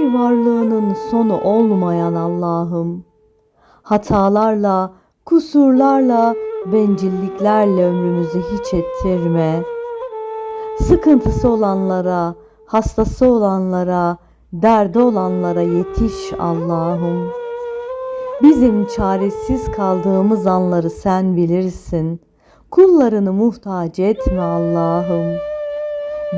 Ey varlığının sonu olmayan Allah'ım. Hatalarla, kusurlarla, bencilliklerle ömrümüzü hiç ettirme. Sıkıntısı olanlara, hastası olanlara, derdi olanlara yetiş Allah'ım. Bizim çaresiz kaldığımız anları sen bilirsin. Kullarını muhtaç etme Allah'ım.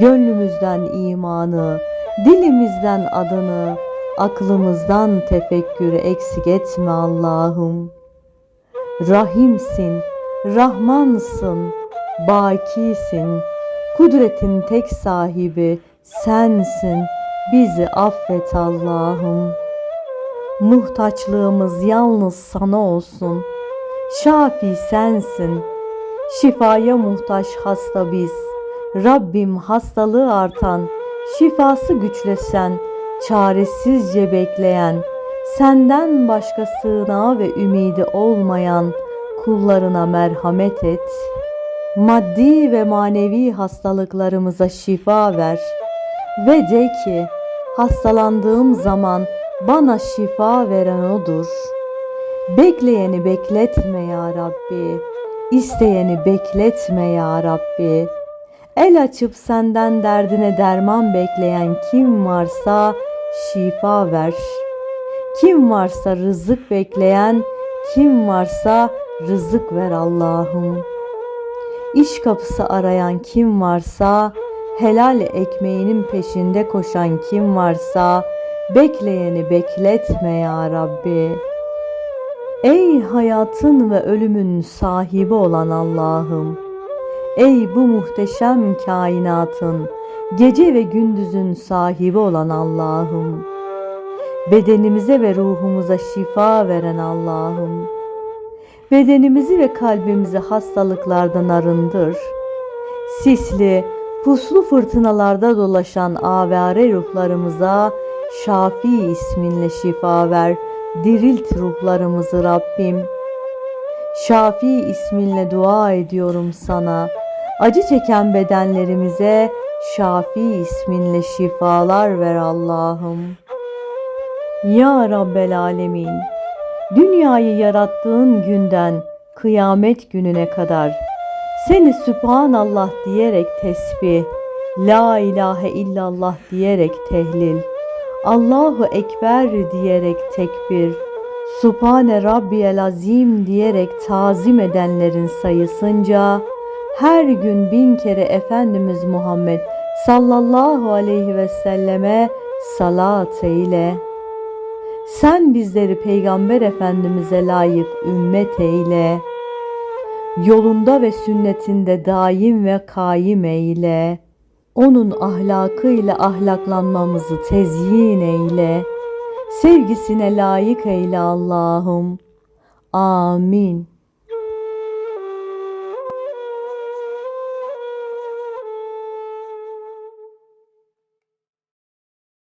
Gönlümüzden imanı, dilimizden adını, aklımızdan tefekkürü eksik etme Allah'ım. Rahimsin, Rahmansın, Bakisin, kudretin tek sahibi sensin. Bizi affet Allah'ım. Muhtaçlığımız yalnız sana olsun. Şafi sensin. Şifaya muhtaç hasta biz. Rabbim hastalığı artan, şifası güçleşen, çaresizce bekleyen, senden başka sığınağı ve ümidi olmayan kullarına merhamet et. Maddi ve manevi hastalıklarımıza şifa ver ve de ki hastalandığım zaman bana şifa veren odur. Bekleyeni bekletme ya Rabbi. İsteyeni bekletme ya Rabbi. El açıp senden derdine derman bekleyen kim varsa şifa ver. Kim varsa rızık bekleyen, kim varsa rızık ver Allah'ım. İş kapısı arayan kim varsa, helal ekmeğinin peşinde koşan kim varsa, bekleyeni bekletme ya Rabbi. Ey hayatın ve ölümün sahibi olan Allah'ım! Ey bu muhteşem kainatın, gece ve gündüzün sahibi olan Allah'ım! Bedenimize ve ruhumuza şifa veren Allah'ım! Bedenimizi ve kalbimizi hastalıklardan arındır. Sisli, puslu fırtınalarda dolaşan avare ruhlarımıza Şafi isminle şifa ver. Dirilt ruhlarımızı Rabbim. Şafi isminle dua ediyorum sana. Acı çeken bedenlerimize Şafi isminle şifalar ver Allah'ım. Ya Rabbel Alemin, dünyayı yarattığın günden kıyamet gününe kadar seni Sübhanallah diyerek tesbih, La ilahe illallah diyerek tehlil, Allahu Ekber diyerek tekbir, Subhane Rabbiyel Azim diyerek tazim edenlerin sayısınca her gün bin kere Efendimiz Muhammed sallallahu aleyhi ve selleme salat eyle. Sen bizleri Peygamber Efendimiz'e layık ümmet eyle. Yolunda ve sünnetinde daim ve kaim eyle. Onun ahlakıyla ahlaklanmamızı tezyin eyle. Sevgisine layık eyle Allah'ım. Amin.